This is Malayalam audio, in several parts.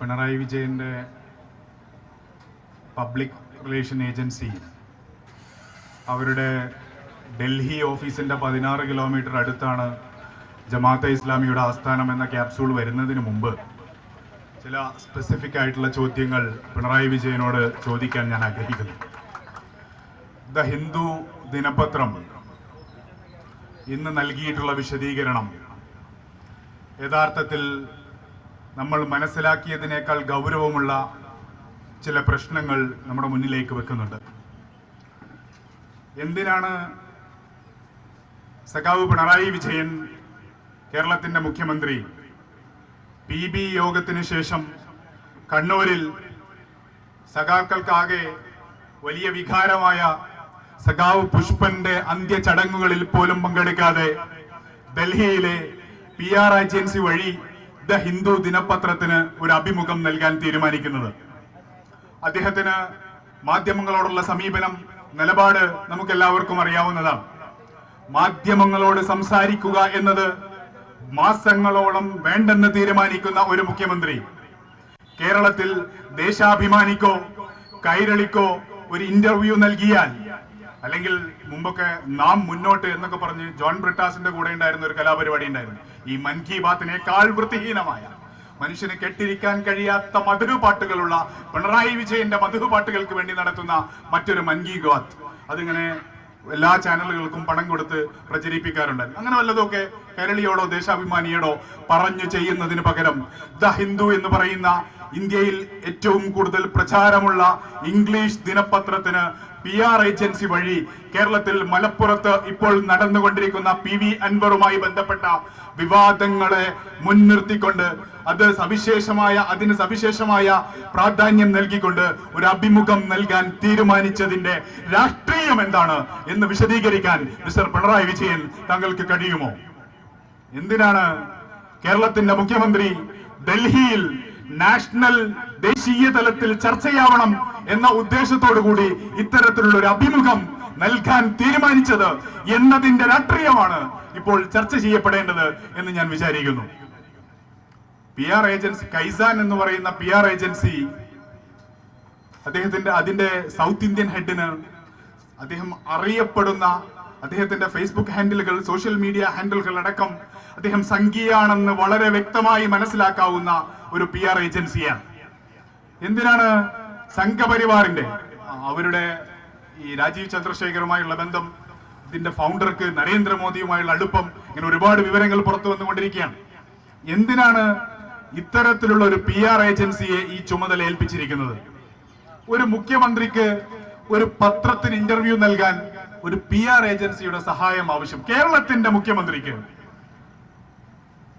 പിണറായി വിജയന്റെ പബ്ലിക് റിലേഷൻ ഏജൻസി അവരുടെ ഡൽഹി ഓഫീസിന്റെ പതിനാറ് കിലോമീറ്റർ അടുത്താണ് ജമാഅത്തെ ഇസ്ലാമിയുടെ ആസ്ഥാനം എന്ന ക്യാപ്സൂൾ വരുന്നതിന് മുമ്പ് ചില സ്പെസിഫിക് ആയിട്ടുള്ള ചോദ്യങ്ങൾ പിണറായി വിജയനോട് ചോദിക്കാൻ ഞാൻ ആഗ്രഹിക്കുന്നു. ദ ഹിന്ദു ദിനപത്രം ഇന്ന് നൽകിയിട്ടുള്ള വിശദീകരണം യഥാർത്ഥത്തിൽ നമ്മൾ മനസ്സിലാക്കിയതിനേക്കാൾ ഗൗരവമുള്ള ചില പ്രശ്നങ്ങൾ നമ്മുടെ മുന്നിലേക്ക് വെക്കുന്നുണ്ട്. എന്തിനാണ് സഖാവ് പിണറായി വിജയൻ കേരളത്തിന്റെ മുഖ്യമന്ത്രി പി ബി യോഗത്തിന് ശേഷം കണ്ണൂരിൽ സഖാക്കൾക്കാകെ വലിയ വികാരമായ സഖാവ് പുഷ്പന്റെ അന്ത്യചടങ്ങുകളിൽ പോലും പങ്കെടുക്കാതെ ഡൽഹിയിലെ പി ആർ ഏജൻസി വഴി ദ ഹിന്ദു ദിനപത്രത്തിന് ഒരു അഭിമുഖം നൽകാൻ തീരുമാനിക്കുന്നത്. അദ്ദേഹത്തിന് മാധ്യമങ്ങളോടുള്ള സമീപനം നിലപാട് നമുക്ക് എല്ലാവർക്കും അറിയാവുന്നതാണ്. മാധ്യമങ്ങളോട് സംസാരിക്കുക എന്നത് മാസങ്ങളോളം വേണ്ടെന്ന് തീരുമാനിക്കുന്ന ഒരു മുഖ്യമന്ത്രി. കേരളത്തിൽ ദേശാഭിമാനിക്കോ കൈരളിക്കോ ഒരു ഇന്റർവ്യൂ നൽകിയാൽ അല്ലെങ്കിൽ മുമ്പൊക്കെ നാം മുന്നോട്ട് എന്നൊക്കെ പറഞ്ഞ് ജോൺ ബ്രിട്ടാസിന്റെ കൂടെ ഉണ്ടായിരുന്ന ഒരു കലാപരിപാടി ഉണ്ടായിരുന്നു. ഈ മൻ കി ബാത്തിനേക്കാൾ വൃത്തിഹീനമായ മനുഷ്യന് കെട്ടിരിക്കാൻ കഴിയാത്ത മധുര പാട്ടുകളുള്ള പിണറായി വിജയന്റെ മധുര പാട്ടുകൾക്ക് വേണ്ടി നടത്തുന്ന മറ്റൊരു മൻ കി ബാത്ത്. അതിങ്ങനെ എല്ലാ ചാനലുകൾക്കും പണം കൊടുത്ത് പ്രചരിപ്പിക്കാറുണ്ട്. അങ്ങനെ വല്ലതൊക്കെ കേരളീയോടോ ദേശാഭിമാനിയോടോ പറഞ്ഞു ചെയ്യുന്നതിന് പകരം ദ ഹിന്ദു എന്ന് പറയുന്ന ഇന്ത്യയിൽ ഏറ്റവും കൂടുതൽ പ്രചാരമുള്ള ഇംഗ്ലീഷ് ദിനപത്രത്തിന് പി ആർ ഏജൻസി വഴി കേരളത്തിൽ മലപ്പുറത്ത് ഇപ്പോൾ നടന്നുകൊണ്ടിരിക്കുന്ന പി വി അൻവറുമായി ബന്ധപ്പെട്ട വിവാദങ്ങളെ മുൻനിർത്തിക്കൊണ്ട് അത് സവിശേഷമായ അതിന് സവിശേഷമായ പ്രാധാന്യം നൽകിക്കൊണ്ട് ഒരു അഭിമുഖം നൽകാൻ തീരുമാനിച്ചതിന്റെ രാഷ്ട്രീയം എന്താണ് എന്ന് വിശദീകരിക്കാൻ മിസ്റ്റർ പിണറായി വിജയൻ താങ്കൾക്ക് കഴിയുമോ? എന്തിനാണ് കേരളത്തിന്റെ മുഖ്യമന്ത്രി ഡൽഹിയിൽ നാഷണൽ ദേശീയ തലത്തിൽ ചർച്ചയാവണം എന്ന ഉദ്ദേശത്തോടു കൂടി ഇത്തരത്തിലുള്ള ഒരു അഭിമുഖം നൽകാൻ തീരുമാനിച്ചത് എന്നതിന്റെ രാഷ്ട്രീയമാണ് ഇപ്പോൾ ചർച്ച ചെയ്യപ്പെടേണ്ടത് എന്ന് ഞാൻ വിചാരിക്കുന്നു. പി ആർ ഏജൻസി കൈസാൻ എന്ന് പറയുന്ന പി ആർ ഏജൻസി അദ്ദേഹത്തിന്റെ അതിന്റെ സൗത്ത് ഇന്ത്യൻ ഹെഡിന് അദ്ദേഹം അറിയപ്പെടുന്ന അദ്ദേഹത്തിന്റെ ഫേസ്ബുക്ക് ഹാൻഡിലുകൾ സോഷ്യൽ മീഡിയ ഹാൻഡിലുകൾ അടക്കം അദ്ദേഹം സംഘീയാണെന്ന് വളരെ വ്യക്തമായി മനസ്സിലാക്കാവുന്ന ഒരു പി ആർ ഏജൻസിയാണ് എന്തിനാണ് സംഘപരിവാറിന്റെ അവരുടെ ഈ രാജീവ് ചന്ദ്രശേഖറുമായുള്ള ബന്ധം ഇതിന്റെ ഫൗണ്ടർക്ക് നരേന്ദ്രമോദിയുമായുള്ള അടുപ്പം ഇങ്ങനെ ഒരുപാട് വിവരങ്ങൾ പുറത്തു വന്നുകൊണ്ടിരിക്കുകയാണ്. എന്തിനാണ് ഇത്തരത്തിലുള്ള ഒരു പി ആർ ഏജൻസിയെ ഈ ചുമതല ഏൽപ്പിച്ചിരിക്കുന്നത്? ഒരു മുഖ്യമന്ത്രിക്ക് ഒരു പത്രത്തിന് ഇന്റർവ്യൂ നൽകാൻ ഒരു പി ആർ ഏജൻസിയുടെ സഹായം ആവശ്യം കേരളത്തിന്റെ മുഖ്യമന്ത്രിക്ക്.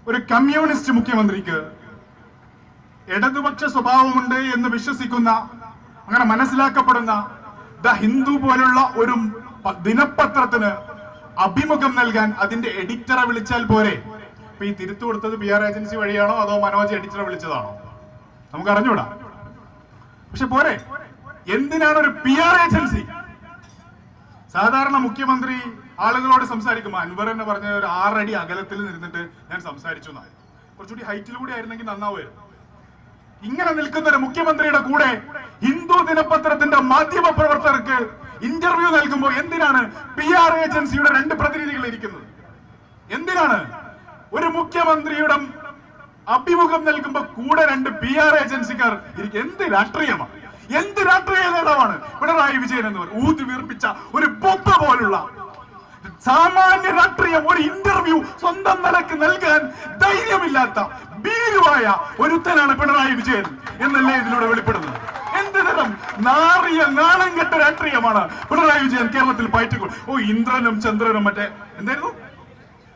ഒരു കമ്മ്യൂണിസ്റ്റ് മുഖ്യമന്ത്രിക്ക് ഇടതുപക്ഷ സ്വഭാവമുണ്ട് എന്ന് വിശ്വസിക്കുന്ന അങ്ങനെ മനസ്സിലാക്കപ്പെടുന്ന ദ ഹിന്ദു പോലുള്ള ഒരു ദിനപത്രത്തിന് അഭിമുഖം നൽകാൻ അതിന്റെ എഡിറ്ററെ വിളിച്ചാൽ പോരെ? ഇപ്പൊ ഈ തിരുത്തു കൊടുത്തത് പി ആർ ഏജൻസി വഴിയാണോ അതോ മനോജ് എഡിറ്ററെ വിളിച്ചതാണോ? നമുക്ക് അറിഞ്ഞൂടാ. പക്ഷെ പോരെ? എന്തിനാണ് ഒരു പി ആർ ഏജൻസി സാധാരണ മുഖ്യമന്ത്രി ആളുകളോട് സംസാരിക്കുമ്പോൾ അൻവർ എന്ന് പറഞ്ഞ ഒരു ആറടി അകലത്തിൽ നിന്നിട്ട് ഞാൻ സംസാരിച്ചു എന്നായി കുറച്ചുകൂടി ഹൈറ്റിലൂടെ ആയിരുന്നെങ്കിൽ നന്നാവുമായിരുന്നു. ഇങ്ങനെ നിൽക്കുന്ന ഒരു മുഖ്യമന്ത്രിയുടെ കൂടെ ഹിന്ദു ദിനപത്രത്തിന്റെ മാധ്യമ പ്രവർത്തകർക്ക് ഇന്റർവ്യൂ നൽകുമ്പോൾ എന്തിനാണ് പി ആർ ഏജൻസിയുടെ രണ്ട് പ്രതിനിധികൾ ഇരിക്കുന്നത്? എന്തിനാണ് ഒരു മുഖ്യമന്ത്രിയുടെ അഭിമുഖം നൽകുമ്പോൾ കൂടെ രണ്ട് പി ആർ ഏജൻസിക്കാർ എന്ത് രാഷ്ട്രീയമാണ്? എന്ത് രാഷ്ട്രീയ നേതാവാണ്? പിണറായി വിജയൻ എന്ന് പറയും. ഊതി വീർപ്പിച്ച ഒരു പൊപ്പ പോലുള്ള സാമാന്യ രാഷ്ട്രീയം ഒരു ഇന്റർവ്യൂ സ്വന്തം നിലയ്ക്ക് നൽകാൻ ധൈര്യമില്ലാത്ത ഭീരുവായ ഒരുത്തനാണ് പിണറായി വിജയൻ എന്നല്ലേ ഇതിലൂടെ വെളിപ്പെടുന്നത്? എന്ത് തരം നാറിയ രാഷ്ട്രീയമാണ് പിണറായി വിജയൻ കേരളത്തിൽ പയറ്റിക്കൊ ഓ ഇന്ദ്രനും ചന്ദ്രനും മറ്റേ എന്തായിരുന്നു?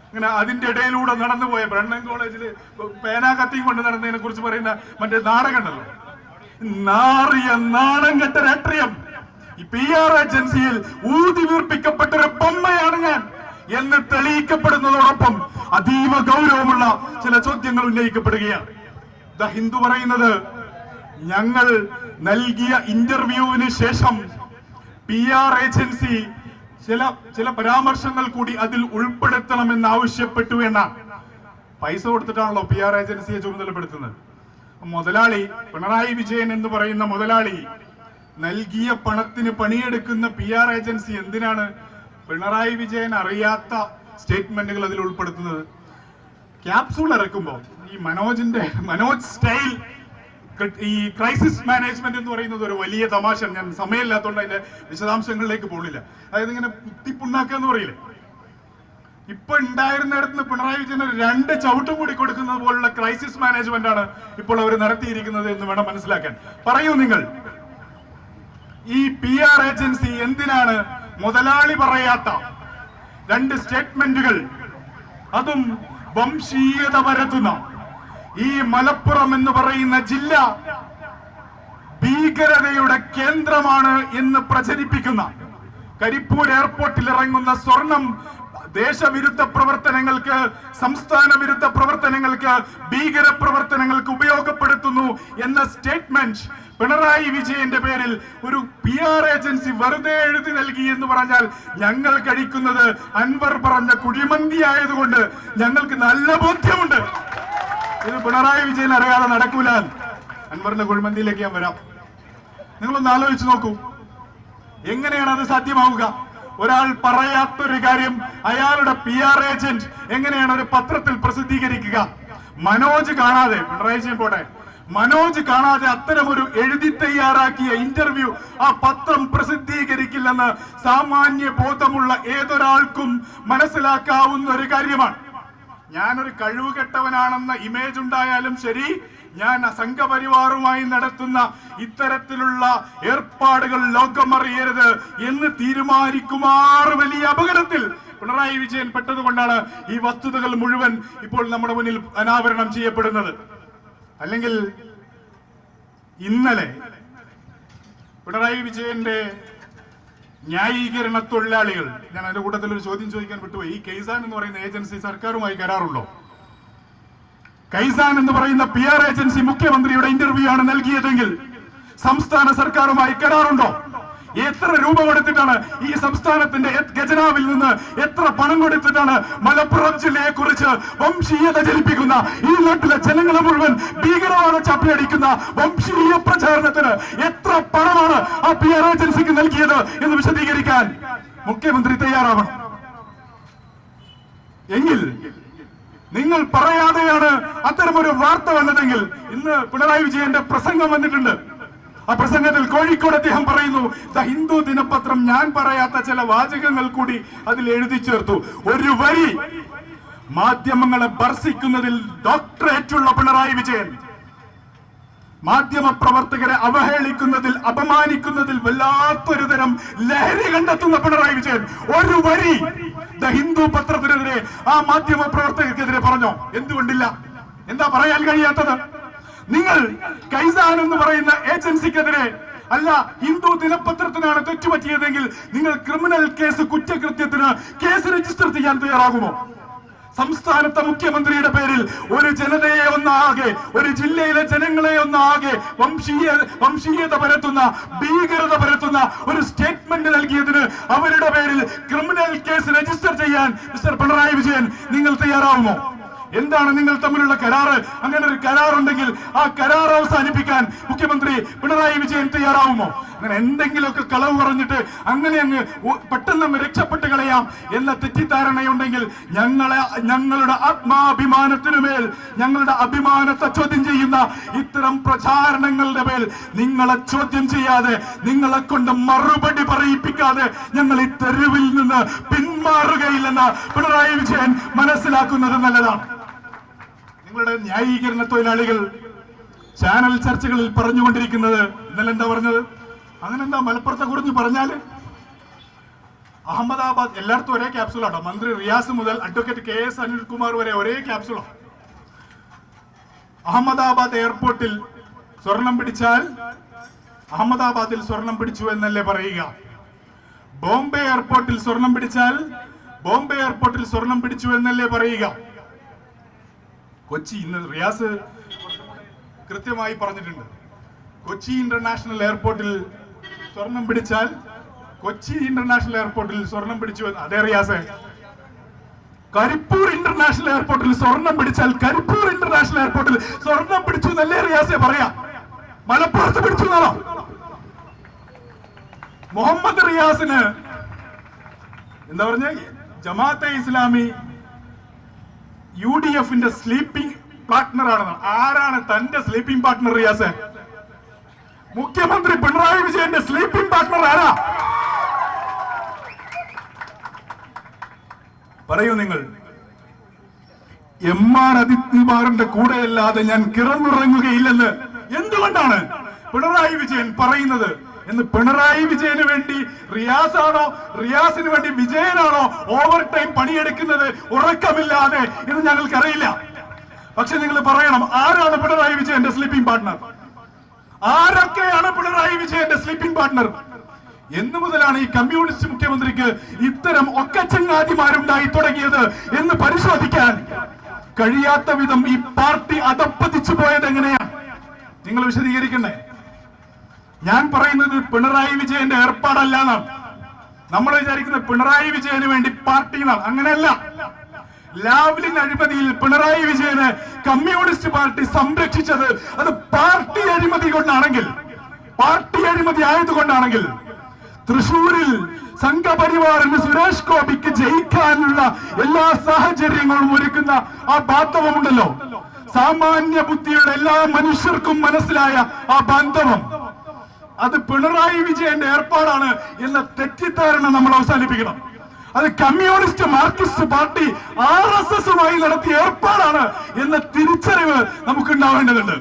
ഇങ്ങനെ അതിന്റെ ഇടയിലൂടെ നടന്നുപോയ ബ്രണ്ണൻ കോളേജിൽ പേനാകത്തി കൊണ്ട് നടന്നതിനെ കുറിച്ച് പറയുന്ന മറ്റേ നാടകമുണ്ടല്ലോ നാറിയ നാണം കെട്ട രാഷ്ട്രീയം. പി ആർ ഏജൻസിയിൽ ഊതി വീർപ്പിക്കപ്പെട്ട ഒരു ബൊമ്മയാണ് ഞാൻ. എന്ന് തെളിയിക്കപ്പെടുന്നതോടൊപ്പം അതീവ ഗൗരവമുള്ള ചില ചോദ്യങ്ങൾ ഉന്നയിക്കപ്പെടുകയാണ്. ദ ഹിന്ദു പറയുന്നത് ഞങ്ങൾ നൽകിയ ഇന്റർവ്യൂവിന് ശേഷം പി ആർ ഏജൻസി ചില ചില പരാമർശങ്ങൾ കൂടി അതിൽ ഉൾപ്പെടുത്തണമെന്ന് ആവശ്യപ്പെട്ടു എന്നാണ്. പൈസ കൊടുത്തിട്ടാണല്ലോ പി ആർ ഏജൻസിയെ ചുമതലപ്പെടുത്തുന്നത്. മുതലാളി പിണറായി വിജയൻ എന്ന് പറയുന്ന മുതലാളി നൽകിയ പണത്തിന് പണിയെടുക്കുന്ന പി ആർ ഏജൻസി എന്തിനാണ് പിണറായി വിജയൻ അറിയാത്ത സ്റ്റേറ്റ്മെന്റുകൾ അതിൽ ഉൾപ്പെടുത്തുന്നത്? ക്യാപ്സൂൾ ഇറക്കുമ്പോൾ ഈ മനോജിന്റെ മനോജ് സ്റ്റൈൽ ഈ ക്രൈസിസ് മാനേജ്മെന്റ് എന്ന് പറയുന്നത് ഒരു വലിയ തമാശ. ഞാൻ സമയമില്ലാത്തതുകൊണ്ട് അതിന്റെ വിശദാംശങ്ങളിലേക്ക് പോകില്ല അതായത് ഇങ്ങനെ കുത്തിപ്പുണ്ണാക്കുക എന്ന് പറയില്ലേ? ഇപ്പൊ ഉണ്ടായിരുന്നിടത്ത് പിണറായി വിജയന് രണ്ട് ചവിട്ടും കൂടി കൊടുക്കുന്നത് പോലുള്ള ക്രൈസിസ് മാനേജ്മെന്റ് ആണ് ഇപ്പോൾ അവർ നടത്തിയിരിക്കുന്നത് എന്ന് വേണം മനസ്സിലാക്കാൻ. പറയൂ നിങ്ങൾ. ഈ പി ആർ ഏജൻസി എന്തിനാണ് മുതലാളി പറയാത്ത രണ്ട് സ്റ്റേറ്റ്മെന്റുകൾ? അതും വംശീയത പരത്തുന്ന ഈ മലപ്പുറം എന്ന് പറയുന്ന ജില്ല ഭീകരതയുടെ കേന്ദ്രമാണ് എന്ന് പ്രചരിപ്പിക്കുന്ന കരിപ്പൂർ എയർപോർട്ടിൽ ഇറങ്ങുന്ന സ്വർണം ദേശവിരുദ്ധ പ്രവർത്തനങ്ങൾക്ക് സംസ്ഥാന വിരുദ്ധ പ്രവർത്തനങ്ങൾക്ക് ഭീകര പ്രവർത്തനങ്ങൾക്ക് ഉപയോഗപ്പെടുത്തുന്നു എന്ന സ്റ്റേറ്റ്മെന്റ് പിണറായി വിജയന്റെ പേരിൽ ഒരു പി ആർ ഏജൻസി വെറുതെ എഴുതി നൽകി എന്ന് പറഞ്ഞാൽ ഞങ്ങൾ കഴിക്കുന്നത് അൻവർ പറഞ്ഞ കുഴിമന്തി ആയതുകൊണ്ട് ഞങ്ങൾക്ക് നല്ല ബോധ്യമുണ്ട്. ഇത് പിണറായി വിജയൻ അറിയാതെ നടക്കൂല. അൻവറിന്റെ കുഴിമന്തിയിലേക്ക് ഞാൻ വരാം. നിങ്ങളൊന്ന് ആലോചിച്ച് നോക്കൂ. എങ്ങനെയാണ് അത് സാധ്യമാവുക? ഒരാൾ പറയാത്തൊരു കാര്യം അയാളുടെ പി ആർ ഏജന്റ് എങ്ങനെയാണ് ഒരു പത്രത്തിൽ പ്രസിദ്ധീകരിക്കുക? മനോജ് കാണാതെ പിണറായി പോട്ടെ. മനോജ് കാണാതെ അത്തരം ഒരു എഴുതി തയ്യാറാക്കിയ ഇന്റർവ്യൂ ആ പത്രം പ്രസിദ്ധീകരിക്കില്ലെന്ന് സാമാന്യ ബോധമുള്ള ഏതൊരാൾക്കും മനസ്സിലാക്കാവുന്ന ഒരു കാര്യമാണ്. ഞാനൊരു കഴിവുകെട്ടവനാണെന്ന ഇമേജ് ഉണ്ടായാലും ശരി ഞാൻ സംഘപരിവാറുമായി നടത്തുന്ന ഇത്തരത്തിലുള്ള ഏർപ്പാടുകൾ ലോകമറിയരുത് എന്ന് തീരുമാനിക്കുമാർ വലിയ അപകടത്തിൽ. പിണറായി വിജയൻ പെട്ടതുകൊണ്ടാണ് ഈ വസ്തുതകൾ മുഴുവൻ ഇപ്പോൾ നമ്മുടെ മുന്നിൽ അനാവരണം ചെയ്യപ്പെടുന്നത്. അല്ലെങ്കിൽ ഇന്നലെ പിണറായി വിജയന്റെ ന്യായീകരണ തൊഴിലാളികൾ ഞാൻ അതിന്റെ കൂട്ടത്തിൽ ഒരു ചോദ്യം ചോദിക്കാൻ വിട്ടുപോയി. ഈ കെയ്സാൻ എന്ന് പറയുന്ന ഏജൻസി സർക്കാരുമായി കരാറുണ്ടോ? കൈസാൻ എന്ന് പറയുന്ന പി ആർ ഏജൻസി മുഖ്യമന്ത്രിയുടെ ഇന്റർവ്യൂ ആണ് നൽകിയതെങ്കിൽ സംസ്ഥാന സർക്കാരുമായി കരാറുണ്ടോ? എത്ര രൂപ കൊടുത്തിട്ടാണ് ഈ സംസ്ഥാനത്തിന്റെ ഖജനാവിൽ നിന്ന് എത്ര പണം കൊടുത്തിട്ടാണ് മലപ്പുറം ജില്ലയെ കുറിച്ച് വംശീയത ജനിപ്പിക്കുന്ന ഈ നാട്ടിലെ ജനങ്ങളെ മുഴുവൻ ഭീകരവാദ ചപ്പിയടിക്കുന്ന വംശീയ പ്രചാരണത്തിന് എത്ര പണമാണ് ആ പി ആർ ഏജൻസിക്ക് നൽകിയത് എന്ന് വിശദീകരിക്കാൻ മുഖ്യമന്ത്രി തയ്യാറാവണം. എങ്കിൽ നിങ്ങൾ പറയാതെയാണ് അത്തരമൊരു വാർത്ത വന്നതെങ്കിൽ ഇന്ന് പിണറായി വിജയന്റെ പ്രസംഗം വന്നിട്ടുണ്ട്. ആ പ്രസംഗത്തിൽ കോഴിക്കോട് അദ്ദേഹം പറയുന്നു ദ ഹിന്ദു ദിനപത്രം ഞാൻ പറയാത്ത ചില വാചകങ്ങൾ കൂടി അതിൽ എഴുതി ചേർത്തു. ഒരു വരി മാധ്യമങ്ങളെ ഭർസിക്കുന്നതിൽ ഡോക്ടറേറ്റുള്ള പിണറായി വിജയൻ മാധ്യമ പ്രവർത്തകരെ അവഹേളിക്കുന്നതിൽ അപമാനിക്കുന്നതിൽ വല്ലാത്തൊരു തരം ലഹരി കണ്ടെത്തുന്ന പിണറായി വിജയൻ ഒരു വരി ദ ഹിന്ദു പത്രത്തിനെതിരെ ആ മാധ്യമ പ്രവർത്തകർക്കെതിരെ പറഞ്ഞോ? എന്തുകൊണ്ടില്ല? എന്താ പറയാൻ കഴിയാത്തത്? നിങ്ങൾ കൈസാൻ എന്ന് പറയുന്ന ഏജൻസിക്കെതിരെ അല്ല ഹിന്ദു ദിനപത്രത്തിനാണ് തെറ്റുപറ്റിയതെങ്കിൽ നിങ്ങൾ ക്രിമിനൽ കേസ് കുറ്റകൃത്യത്തിന് കേസ് രജിസ്റ്റർ ചെയ്യാൻ തയ്യാറാകുമോ? സംസ്ഥാനത്തെ മുഖ്യമന്ത്രിയുടെ പേരിൽ ഒരു ജനതയെ ഒന്നാകെ ഒരു ജില്ലയിലെ ജനങ്ങളെ ഒന്നാകെ വംശീയ വംശീയത പരത്തുന്ന ഭീകരത പരത്തുന്ന ഒരു സ്റ്റേറ്റ്മെന്റ് നൽകിയതിന് അവരുടെ പേരിൽ ക്രിമിനൽ കേസ് രജിസ്റ്റർ ചെയ്യാൻ മിസ്റ്റർ പിണറായി വിജയൻ നിങ്ങൾ തയ്യാറാവുമോ? എന്താണ് നിങ്ങൾ തമ്മിലുള്ള കരാറ്? അങ്ങനെ ഒരു കരാറുണ്ടെങ്കിൽ ആ കരാർ അവസാനിപ്പിക്കാൻ മുഖ്യമന്ത്രി പിണറായി വിജയൻ തയ്യാറാവുമോ? അങ്ങനെ എന്തെങ്കിലുമൊക്കെ കളവ് പറഞ്ഞിട്ട് അങ്ങനെ അങ്ങ് പെട്ടെന്ന് രക്ഷപ്പെട്ട് കളയാം എന്ന തെറ്റിദ്ധാരണയുണ്ടെങ്കിൽ ഞങ്ങളെ ഞങ്ങളുടെ ആത്മാഭിമാനത്തിനു മേൽ ഞങ്ങളുടെ അഭിമാനത്തെ ചോദ്യം ചെയ്യുന്ന ഇത്തരം പ്രചാരണങ്ങളുടെ മേൽ നിങ്ങളെ ചോദ്യം ചെയ്യാതെ നിങ്ങളെ കൊണ്ട് മറുപടി പറയിപ്പിക്കാതെ ഞങ്ങൾ ഈ തെരുവിൽ നിന്ന് പിന്മാറുകയില്ലെന്ന് പിണറായി വിജയൻ മനസ്സിലാക്കുന്നത് നല്ലതാണ്. നിങ്ങളുടെ ന്യായീകരണ തൊഴിലാളികൾ ചാനൽ ചർച്ചകളിൽ പറഞ്ഞുകൊണ്ടിരിക്കുന്നത് ഇന്നലെ എന്താ പറഞ്ഞത്? അങ്ങനെ എന്താ മലപ്പുറത്തെ കുറിച്ച് പറഞ്ഞാൽ അഹമ്മദാബാദ് എല്ലായിടത്തും ഒരേ ക്യാപ്സൂളാട്ടോ. മന്ത്രി റിയാസ് മുതൽ അഡ്വക്കേറ്റ് കെ എസ് അനിൽകുമാർ വരെ ഒരേ ക്യാപ്സൂളാണ് അഹമ്മദാബാദ് എയർപോർട്ടിൽ സ്വർണം പിടിച്ചാൽ അഹമ്മദാബാദിൽ സ്വർണം പിടിച്ചു എന്നല്ലേ പറയുക? ബോംബെ എയർപോർട്ടിൽ സ്വർണം പിടിച്ചാൽ ബോംബെ എയർപോർട്ടിൽ സ്വർണം പിടിച്ചു എന്നല്ലേ പറയുക? കൊച്ചി ഇന്ന് റിയാസ് കൃത്യമായി പറഞ്ഞിട്ടുണ്ട്. കൊച്ചി ഇന്റർനാഷണൽ എയർപോർട്ടിൽ സ്വർണം പിടിച്ചാൽ കൊച്ചി ഇന്റർനാഷണൽ എയർപോർട്ടിൽ സ്വർണം പിടിച്ചു അതേ റിയാസെ. കരിപ്പൂർ ഇന്റർനാഷണൽ എയർപോർട്ടിൽ സ്വർണം പിടിച്ചാൽ കരിപ്പൂർ ഇന്റർനാഷണൽ എയർപോർട്ടിൽ സ്വർണം പിടിച്ചു എന്നല്ലേ റിയാസെ പറയാ? മലപ്പുറത്ത് പിടിച്ചു എന്നാണോ? മുഹമ്മദ് റിയാസിന് എന്താ പറഞ്ഞ? ജമാഅത്തെ ഇസ്ലാമി യു ഡി എഫിന്റെ സ്ലീപ്പിംഗ് പാർട്ട്ണർ ആണെന്ന്. ആരാണ് തന്റെ സ്ലീപ്പിംഗ് പാർട്ട്ണർ റിയാസ്? മുഖ്യമന്ത്രി പിണറായി വിജയന്റെ സ്ലീപ്പിംഗ് പാർട്ട്ണർ ആരാ? പറയൂ നിങ്ങൾ. എം ആർ അദിത്യകുമാറിന്റെ കൂടെയല്ലാതെ ഞാൻ കിറന്നുറങ്ങുകയില്ലെന്ന് എന്തുകൊണ്ടാണ് പിണറായി വിജയൻ പറയുന്നത്? എന്ന് പിണറായി വിജയന് വേണ്ടി റിയാസ് ആണോ റിയാസിന് വേണ്ടി വിജയനാണോ ഓവർ ടൈം പണിയെടുക്കുന്നത്? ഉറക്കമില്ലാതെ എന്ന് ഞങ്ങൾക്കറിയില്ല. പക്ഷെ നിങ്ങൾ പറയണം ആരാണ് പിണറായി വിജയന്റെ സ്ലീപ്പിംഗ് പാർട്ട്ണർ ആരൊക്കെയാണ് പിണറായി വിജയന്റെ സ്ലീപ്പിംഗ് പാർട്ട്ണർ എന്ന് മുതലാണ് ഈ കമ്മ്യൂണിസ്റ്റ് മുഖ്യമന്ത്രിക്ക് ഇത്തരം ഒക്കെ ചങ്ങാതിമാരുണ്ടായി തുടങ്ങിയത് എന്ന് പരിശോധിക്കാൻ കഴിയാത്ത വിധം ഈ പാർട്ടി അതപ്പതിച്ചു പോയത് എങ്ങനെയാണ് നിങ്ങൾ വിശദീകരിക്കണ്ടേ? ഞാൻ പറയുന്നത് പിണറായി വിജയന്റെ ഏർപ്പാടല്ല എന്നാണ് നമ്മൾ വിചാരിക്കുന്നത് പിണറായി വിജയന് വേണ്ടി പാർട്ടി എന്നാണ് അങ്ങനെയല്ല. ലാവ്ലിൻ അഴിമതിയിൽ പിണറായി വിജയന് കമ്മ്യൂണിസ്റ്റ് പാർട്ടി സംരക്ഷിച്ചത് അത് പാർട്ടി അഴിമതി കൊണ്ടാണെങ്കിൽ പാർട്ടി അഴിമതി ആയതുകൊണ്ടാണെങ്കിൽ തൃശൂരിൽ സംഘപരിവാറിന് സുരേഷ് ഗോപിക്ക് ജയിക്കാനുള്ള എല്ലാ സാഹചര്യങ്ങളും ഒരുക്കുന്ന ആ ബാന്ധവമുണ്ടല്ലോ. സാമാന്യ ബുദ്ധിയുടെ എല്ലാ മനുഷ്യർക്കും മനസ്സിലായ ആ ബാന്ധവം. അത് പിണറായി വിജയന്റെ ഏർപ്പാടാണ് എന്ന തെറ്റിദ്ധാരണ നമ്മൾ അവസാനിപ്പിക്കണം. അത് communist Marxist party R S എസുമായി നടത്തിയ ഏർപ്പാടാണ് എന്ന തിരിച്ചറിവ് നമുക്ക് ഉണ്ടാവേണ്ടതുണ്ട്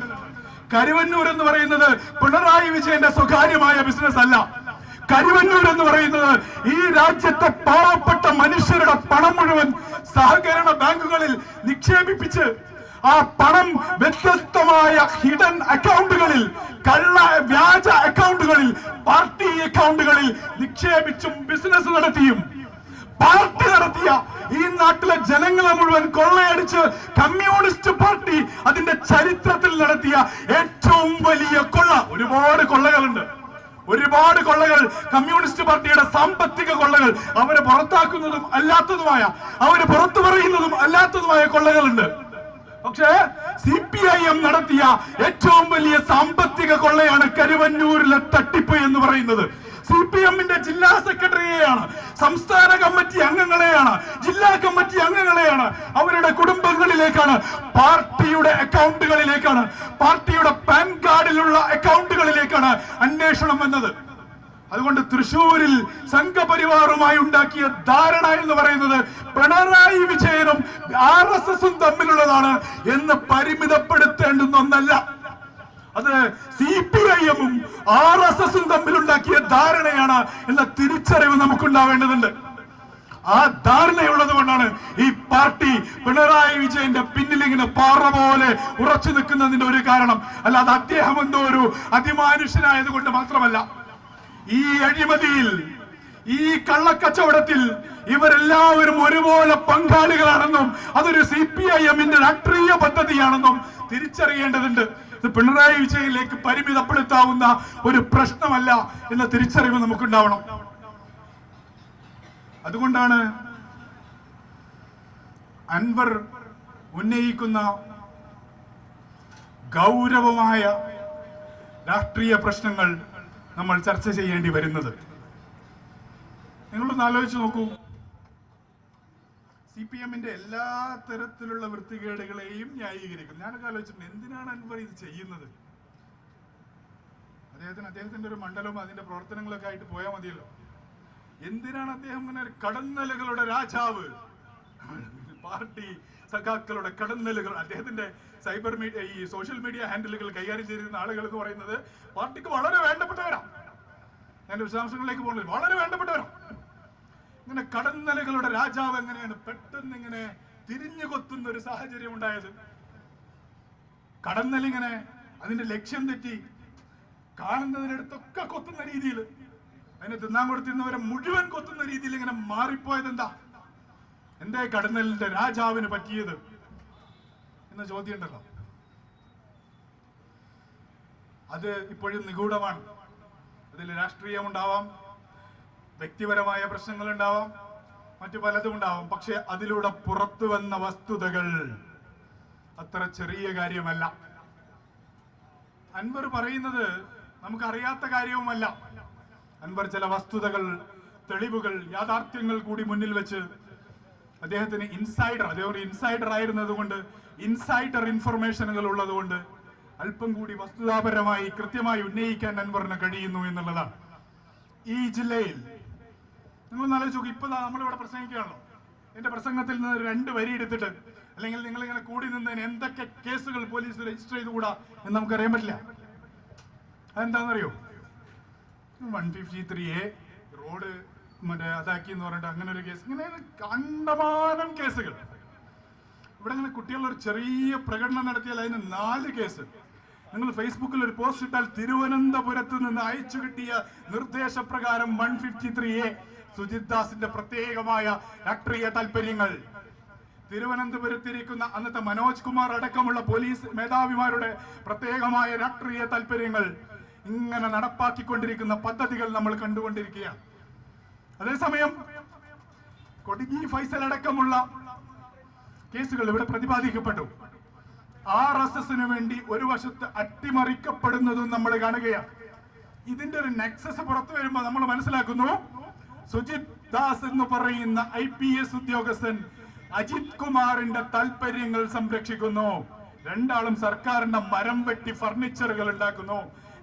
കരുവന്നൂർ എന്ന് പറയുന്നത് പിണറായി വിജയന്റെ സ്വകാര്യമായ ബിസിനസ് അല്ല. കരുവന്നൂർ എന്ന് പറയുന്നത് ഈ രാജ്യത്തെ പാവപ്പെട്ട മനുഷ്യരുടെ പണം മുഴുവൻ സഹകരണ ബാങ്കുകളിൽ നിക്ഷേപിപ്പിച്ച് ആ പണം വ്യത്യസ്തമായ ഹിഡൻ അക്കൗണ്ടുകളിൽ കള്ള വ്യാജ അക്കൗണ്ടുകളിൽ പാർട്ടി അക്കൗണ്ടുകളിൽ നിക്ഷേപിച്ചും ബിസിനസ് നടത്തിയും. പാർട്ടി നടത്തിയ ഈ നാട്ടിലെ ജനങ്ങളെ മുഴുവൻ കൊള്ളയടിച്ച് കമ്മ്യൂണിസ്റ്റ് പാർട്ടി അതിന്റെ ചരിത്രത്തിൽ നടത്തിയ ഏറ്റവും വലിയ കൊള്ള. ഒരുപാട് കൊള്ളകളുണ്ട്. ഒരുപാട് കൊള്ളകൾ കമ്മ്യൂണിസ്റ്റ് പാർട്ടിയുടെ സാമ്പത്തിക കൊള്ളകൾ അവരെ പുറത്താക്കുന്നതും അല്ലാത്തതുമായ അവർ പുറത്തു പറയുന്നതും അല്ലാത്തതുമായ കൊള്ളകളുണ്ട്. പക്ഷേ സി പി ഐ എം നടത്തിയ ഏറ്റവും വലിയ സാമ്പത്തിക കൊള്ളയാണ് കരുവന്നൂരിലെ തട്ടിപ്പ് എന്ന് പറയുന്നത്. സി പി എമ്മിന്റെ ജില്ലാ സെക്രട്ടറിയെയാണ് സംസ്ഥാന കമ്മിറ്റി അംഗങ്ങളെയാണ് ജില്ലാ കമ്മിറ്റി അംഗങ്ങളെയാണ് അവരുടെ കുടുംബങ്ങളിലേക്കാണ് പാർട്ടിയുടെ അക്കൗണ്ടുകളിലേക്കാണ് പാർട്ടിയുടെ പാൻ കാർഡിലുള്ള അക്കൗണ്ടുകളിലേക്കാണ് അന്വേഷണം വന്നത്. അതുകൊണ്ട് തൃശൂരിൽ സംഘപരിവാറുമായി ഉണ്ടാക്കിയ ധാരണ എന്ന് പറയുന്നത് പിണറായി വിജയനും ആർ എസ് എസും തമ്മിലുള്ളതാണ് എന്ന് പരിമിതപ്പെടുത്തേണ്ടുന്ന ഒന്നല്ല. അത് സി പി ഐ എമ്മും ആർ എസ് എസും തമ്മിലുണ്ടാക്കിയ ധാരണയാണ് എന്ന തിരിച്ചറിവ് നമുക്കുണ്ടാവേണ്ടതുണ്ട്. ആ ധാരണയുള്ളത് കൊണ്ടാണ് ഈ പാർട്ടി പിണറായി വിജയന്റെ പിന്നിൽ ഇങ്ങനെ പാറ പോലെ ഉറച്ചു നിൽക്കുന്നതിന്റെ ഒരു കാരണം. അല്ലാതെ അദ്ദേഹം എന്തോ ഒരു അതിമാനുഷ്യനായത് കൊണ്ട് മാത്രമല്ല. ഈ അഴിമതിയിൽ ഈ കള്ളക്കച്ചവടത്തിൽ ഇവരെല്ലാവരും ഒരുപോലെ പങ്കാളികളാണെന്നും അതൊരു സി പി ഐ എമ്മിന്റെ രാഷ്ട്രീയ പദ്ധതിയാണെന്നും തിരിച്ചറിയേണ്ടതുണ്ട്. ഇത് പിണറായി വിജയനിലേക്ക് പരിമിതപ്പെടുത്താവുന്ന ഒരു പ്രശ്നമല്ല എന്ന തിരിച്ചറിവ് നമുക്കുണ്ടാവണം. അതുകൊണ്ടാണ് അൻവർ ഉന്നയിക്കുന്ന ഗൗരവമായ രാഷ്ട്രീയ പ്രശ്നങ്ങൾ നമ്മൾ ചർച്ച ചെയ്യേണ്ടി വരുന്നത്. നിങ്ങളൊന്ന് ആലോചിച്ച് നോക്കൂ. സി പി എമ്മിന്റെ എല്ലാ തരത്തിലുള്ള വൃത്തികേടുകളെയും ന്യായീകരിക്കും. ഞാനൊക്കെ ആലോചിച്ചിട്ടുണ്ട് എന്തിനാണ് അൻവർ ഇത് ചെയ്യുന്നത്? അദ്ദേഹത്തിന് അദ്ദേഹത്തിന്റെ ഒരു മണ്ഡലവും അതിന്റെ പ്രവർത്തനങ്ങളൊക്കെ ആയിട്ട് പോയാൽ മതിയല്ലോ. എന്തിനാണ് അദ്ദേഹം ഇങ്ങനെ കടന്നലുകളുടെ രാജാവ്? പാർട്ടി സഖാക്കളുടെ കടന്നലുകൾ അദ്ദേഹത്തിന്റെ സൈബർ മീഡിയ ഈ സോഷ്യൽ മീഡിയ ഹാൻഡിലുകൾ കൈകാര്യം ചെയ്തിരുന്ന ആളുകൾ എന്ന് പറയുന്നത് പാർട്ടിക്ക് വളരെ വേണ്ടപ്പെട്ടവരാണ് ഞാൻ വിശദാംശങ്ങളിലേക്ക് പോകുന്നത് വളരെ വേണ്ടപ്പെട്ടവരാണ് ഇങ്ങനെ കടന്നലുകളുടെ രാജാവ് എങ്ങനെയാണ് പെട്ടെന്ന് ഇങ്ങനെ തിരിഞ്ഞു കൊത്തുന്ന ഒരു സാഹചര്യം ഉണ്ടായത്? കടന്നലിങ്ങനെ അതിന്റെ ലക്ഷ്യം തെറ്റി കാണുന്നതിനടുത്തൊക്കെ കൊത്തുന്ന രീതിയിൽ അതിനെ തിന്നാൻ കൊടുത്തിരുന്നവരെ മുഴുവൻ കൊത്തുന്ന രീതിയിൽ ഇങ്ങനെ മാറിപ്പോയത് എന്താ എന്തേ കടന്നലിന്റെ രാജാവിന് പറ്റിയത്? എന്ന ചോദ്യം ഉണ്ടല്ലോ അത് ഇപ്പോഴും നിഗൂഢമാണ്. അതിൽ രാഷ്ട്രീയം ഉണ്ടാവാം വ്യക്തിപരമായ പ്രശ്നങ്ങൾ ഉണ്ടാവാം മറ്റു പലതും ഉണ്ടാവാം. പക്ഷെ അതിലൂടെ പുറത്തു വന്ന വസ്തുതകൾ അത്ര ചെറിയ കാര്യമല്ല. അൻവർ പറയുന്നത് നമുക്കറിയാത്ത കാര്യവുമല്ല. അൻവർ ചില വസ്തുതകൾ തെളിവുകൾ യാഥാർത്ഥ്യങ്ങൾ കൂടി മുന്നിൽ വെച്ച് അദ്ദേഹത്തിന് ഇൻസൈഡർ അദ്ദേഹം ഇൻസൈഡർ ആയിരുന്നതുകൊണ്ട് ഇൻസൈഡർ ഇൻഫർമേഷനുകൾ ഉള്ളതുകൊണ്ട് അല്പം കൂടി വസ്തുതാപരമായി കൃത്യമായി ഉന്നയിക്കാൻ അൻവറിന് കഴിയുന്നു എന്നുള്ളതാണ്. ഈ ജില്ലയിൽ നിങ്ങൾ നാലോചിച്ച് നോക്കും ഇപ്പൊ നമ്മളിവിടെ പ്രസംഗിക്കുകയാണല്ലോ. എന്റെ പ്രസംഗത്തിൽ നിന്ന് രണ്ട് വരി എടുത്തിട്ട് അല്ലെങ്കിൽ നിങ്ങൾ ഇങ്ങനെ കൂടി നിന്നതിന് എന്തൊക്കെ കേസുകൾ പോലീസ് രജിസ്റ്റർ ചെയ്തുകൂടാ എന്ന് നമുക്കറിയാൻ പറ്റില്ല. അതെന്താണെന്നറിയോ? One fifty three A road മറ്റേ അതാക്കി എന്ന് പറഞ്ഞിട്ട് അങ്ങനെ ഒരു കേസ് ഇങ്ങനെ കണ്ടമാനം കേസുകൾ ഇവിടെ ഇങ്ങനെ കുട്ടികളൊരു ചെറിയ പ്രകടനം നടത്തിയാൽ അതിന് നാല് കേസ് നിങ്ങൾ ഫേസ്ബുക്കിൽ ഒരു പോസ്റ്റ് ഇട്ടാൽ തിരുവനന്തപുരത്ത് നിന്ന് അയച്ചു കിട്ടിയ നിർദ്ദേശപ്രകാരം one fifty three A Sujith ദാസിന്റെ പ്രത്യേകമായ രാഷ്ട്രീയ താല്പര്യങ്ങൾ. തിരുവനന്തപുരത്തിരിക്കുന്ന അന്നത്തെ മനോജ് കുമാർ അടക്കമുള്ള പോലീസ് മേധാവിമാരുടെ പ്രത്യേകമായ രാഷ്ട്രീയ താല്പര്യങ്ങൾ ഇങ്ങനെ നടപ്പാക്കിക്കൊണ്ടിരിക്കുന്ന പദ്ധതികൾ നമ്മൾ കണ്ടുകൊണ്ടിരിക്കുകയാണ്. അതേസമയം കൊടിഞ്ഞി ഫൈസൽ അടക്കമുള്ള കേസുകൾ ഇവിടെ പ്രതിപാദിക്കപ്പെട്ടു. ആർ എസ് എസിന് വേണ്ടി ഒരു വശത്ത് അട്ടിമറിക്കപ്പെടുന്നതും നമ്മൾ കാണുകയാണ്. ഇതിന്റെ ഒരു നെക്സസ് പുറത്തു വരുമ്പോൾ നമ്മൾ മനസ്സിലാക്കുന്നു. സുജിത് ദാസ് എന്ന് പറയുന്ന ഐ പി എസ് ഉദ്യോഗസ്ഥൻ അജിത് കുമാറിന്റെ താല്പര്യങ്ങൾ സംരക്ഷിക്കുന്നു. രണ്ടാളും സർക്കാരിന്റെ മരം വെട്ടി ഫർണിച്ചറുകൾ ഉണ്ടാക്കുന്നു.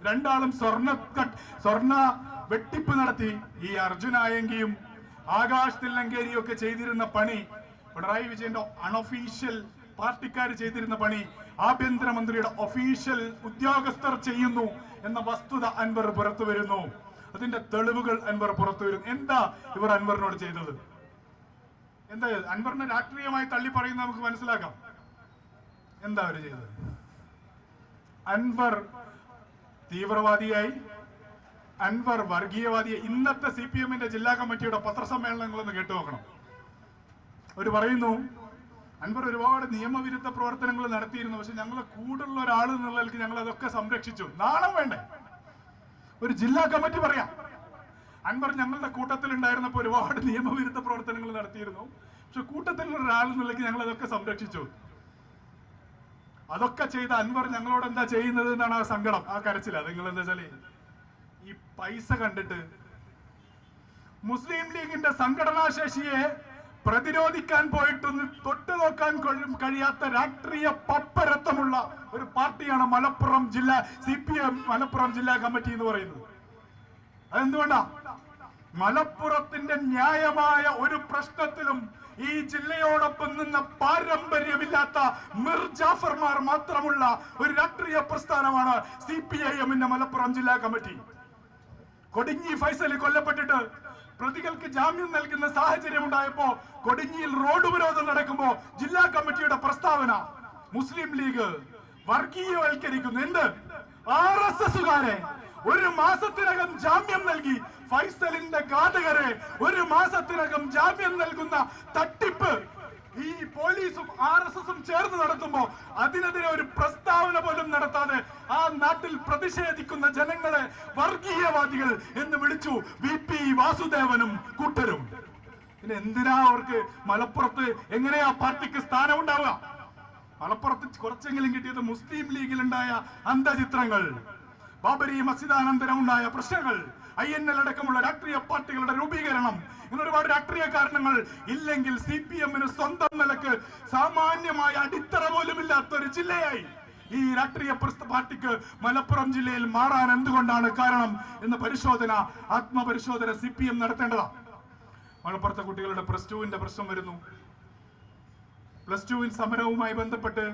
രണ്ടാളും സ്വർണ സ്വർണ വെട്ടിപ്പ് നടത്തി ഈ അർജുനായങ്കിയും ആകാശ് തില്ലങ്കേരിയും ഒക്കെ ചെയ്തിരുന്ന പണി പിണറായി വിജയന്റെ അൺഒഫീഷ്യൽ പാർട്ടിക്കാർ ചെയ്തിരുന്ന പണി ആഭ്യന്തരമന്ത്രിയുടെ ഒഫീഷ്യൽ ഉദ്യോഗസ്ഥർ ചെയ്യുന്നു എന്ന വസ്തുത അൻവർ പുറത്തു വരുന്നു. അതിന്റെ തെളിവുകൾ അൻവർ പുറത്തു വരുന്നു. എന്താ ഇവർ അൻവറിനോട് ചെയ്തത്? എന്താ? അൻവറിനെ രാഷ്ട്രീയമായി തള്ളി പറയുന്നത് നമുക്ക് മനസ്സിലാക്കാം. എന്താ അവർ ചെയ്തത്? അൻവർ തീവ്രവാദിയായി അൻവർ വർഗീയവാദിയെ ഇന്നത്തെ സി പി എമ്മിന്റെ ജില്ലാ കമ്മിറ്റിയുടെ പത്രസമ്മേളനങ്ങളൊന്ന് കേട്ടു നോക്കണം. അവർ പറയുന്നു അൻവർ ഒരുപാട് നിയമവിരുദ്ധ പ്രവർത്തനങ്ങൾ നടത്തിയിരുന്നു പക്ഷെ ഞങ്ങളെ കൂടുള്ള ഒരാൾ എന്നുള്ളതിൽ ഞങ്ങൾ അതൊക്കെ സംരക്ഷിച്ചു. നാണം വേണ്ടേ? ഒരു ജില്ലാ കമ്മിറ്റി പറയാം. അൻവർ ഞങ്ങളുടെ കൂട്ടത്തിൽ ഉണ്ടായിരുന്നപ്പോൾ ഒരുപാട് നിയമവിരുദ്ധ പ്രവർത്തനങ്ങൾ നടത്തിയിരുന്നു പക്ഷെ കൂട്ടത്തിലുള്ള ഒരാൾ എന്നുള്ളതിൽ ഞങ്ങൾ അതൊക്കെ സംരക്ഷിച്ചു. അതൊക്കെ ചെയ്ത അൻവർ ഞങ്ങളോട് എന്താ ചെയ്യുന്നത് എന്നാണ് ആ സങ്കടം ആ കരച്ചില്ല നിങ്ങൾ എന്താ വെച്ചാൽ ഈ പൈസ കണ്ടിട്ട് മുസ്ലിം ലീഗിന്റെ സംഘടനാശേഷിയെ പ്രതിരോധിക്കാൻ പോയിട്ടൊന്ന് തൊട്ടു നോക്കാൻ കഴി- കഴിയാത്ത രാഷ്ട്രീയ പപ്പരത്വമുള്ള ഒരു പാർട്ടിയാണ് മലപ്പുറം ജില്ല സി പി എം മലപ്പുറം ജില്ലാ കമ്മിറ്റി എന്ന് പറയുന്നത്. അതെന്തുകൊണ്ടാ? മലപ്പുറത്തിന്റെ ന്യായമായ ഒരു പ്രശ്നത്തിലും ഈ ജില്ലയോടൊപ്പം നിന്ന പാരമ്പര്യമില്ലാത്ത മിർ ജാഫർമാർ മാത്രമുള്ള ഒരു രാഷ്ട്രീയ പ്രസ്ഥാനമാണ് സി പി ഐ എമ്മിന്റെ മലപ്പുറം ജില്ലാ കമ്മിറ്റി. കൊടിഞ്ഞി ഫൈസലി കൊല്ലപ്പെട്ടിട്ട് പ്രതികൾക്ക് ജാമ്യം നൽകുന്ന സാഹചര്യം ഉണ്ടായപ്പോ കൊടിഞ്ഞിയിൽ റോഡ് ഉപരോധം നടക്കുമ്പോ ജില്ലാ കമ്മിറ്റിയുടെ പ്രസ്താവന മുസ്ലിം ലീഗ് വർഗീയവൽക്കരിക്കുന്നു. എന്ത്? ആർ എസ് എസുകാരെ ഒരു മാസത്തിനകം ജാമ്യം നൽകി ഫൈസലിന്റെ ഘാതകരെ ഒരു മാസത്തിനകം ജാമ്യം നൽകുന്ന തട്ടിപ്പ് ഈ പോലീസും ആർ എസ് എസും ചേർന്ന് നടത്തുമ്പോ അതിനെതിരെ ഒരു പ്രസ്താവന പോലും നടത്താതെ ആ നാട്ടിൽ പ്രതിഷേധിക്കുന്ന ജനങ്ങളെ വർഗീയവാദികൾ എന്ന് വിളിച്ചു വി പി വാസുദേവനും കൂട്ടരും. പിന്നെ എന്തിനാ അവർക്ക് മലപ്പുറത്ത് എങ്ങനെയാ പാർട്ടിക്ക് സ്ഥാനം ഉണ്ടാവുക? മലപ്പുറത്ത് കുറച്ചെങ്കിലും കിട്ടിയത് മുസ്ലിം ലീഗിലുണ്ടായ അന്തചിത്രങ്ങൾ ബാബരി മസ്ജിദാനന്തരം ഉണ്ടായ പ്രശ്നങ്ങൾ ഐ എൻ എൽ അടക്കമുള്ള രാഷ്ട്രീയ പാർട്ടികളുടെ രൂപീകരണം ഇങ്ങനെ ഒരുപാട് രാഷ്ട്രീയ കാരണങ്ങൾ ഇല്ലെങ്കിൽ സി പി എമ്മിന് സ്വന്തം നിലയ്ക്ക് സാമാന്യമായ അടിത്തറ പോലും ഇല്ലാത്ത ഒരു ജില്ലയായി. ഈ രാഷ്ട്രീയ പാർട്ടിക്ക് മലപ്പുറം ജില്ലയിൽ മാറാൻ എന്തുകൊണ്ടാണ് കാരണം എന്ന പരിശോധന ആത്മപരിശോധന സി പി എം നടത്തേണ്ടതാണ് മലപ്പുറത്തെ കുട്ടികളുടെ പ്ലസ് ടുവിന്റെ പ്രശ്നം വരുന്നു. പ്ലസ് ടുവിൻ സമരവുമായി ബന്ധപ്പെട്ട്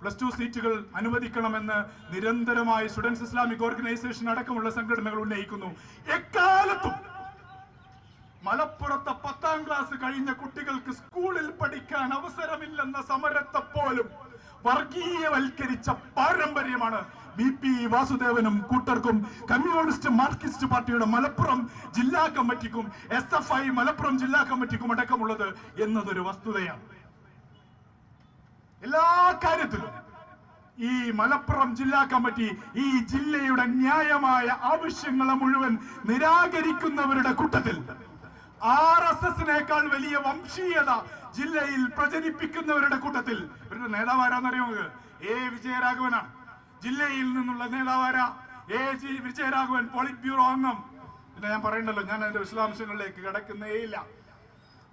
പ്ലസ് ടു സീറ്റുകൾ അനുവദിക്കണമെന്ന് നിരന്തരമായി സ്റ്റുഡൻസ് ഇസ്ലാമിക് ഓർഗനൈസേഷൻ അടക്കമുള്ള സംഘടനകൾ ഉന്നയിക്കുന്നു. എക്കാലത്തും മലപ്പുറത്തെ പത്താം ക്ലാസ് കഴിഞ്ഞ കുട്ടികൾക്ക് സ്കൂളിൽ പഠിക്കാൻ അവസരമില്ലെന്ന സമരത്തെ പോലും വർഗീയവൽക്കരിച്ച പാരമ്പര്യമാണ് ബി പി വാസുദേവനും കൂട്ടർക്കും കമ്മ്യൂണിസ്റ്റ് മാർക്സിസ്റ്റ് പാർട്ടിയുടെ മലപ്പുറം ജില്ലാ കമ്മിറ്റിക്കും എസ് എഫ് ഐ മലപ്പുറം ജില്ലാ കമ്മിറ്റിക്കും അടക്കമുള്ളത് എന്നതൊരു വസ്തുതയാണ്. എല്ലാ കാര്യത്തിലും ഈ മലപ്പുറം ജില്ലാ കമ്മിറ്റി ഈ ജില്ലയുടെ ന്യായമായ ആവശ്യങ്ങളെ മുഴുവൻ നിരാകരിക്കുന്നവരുടെ കൂട്ടത്തിൽ ആർ എസ് എസിനേക്കാൾ വലിയ വംശീയത ജില്ലയിൽ പ്രചരിപ്പിക്കുന്നവരുടെ കൂട്ടത്തിൽ. ഇവരുടെ നേതാവാരാന്നറിയോ എ വിജയരാഘവനാണ്. ജില്ലയിൽ നിന്നുള്ള നേതാവാര A G Vijayaraghavan polit bureau അംഗം. പിന്നെ ഞാൻ പറയണ്ടല്ലോ ഞാൻ അതിന്റെ വിശദാംശങ്ങളിലേക്ക് കിടക്കുന്നേയില്ല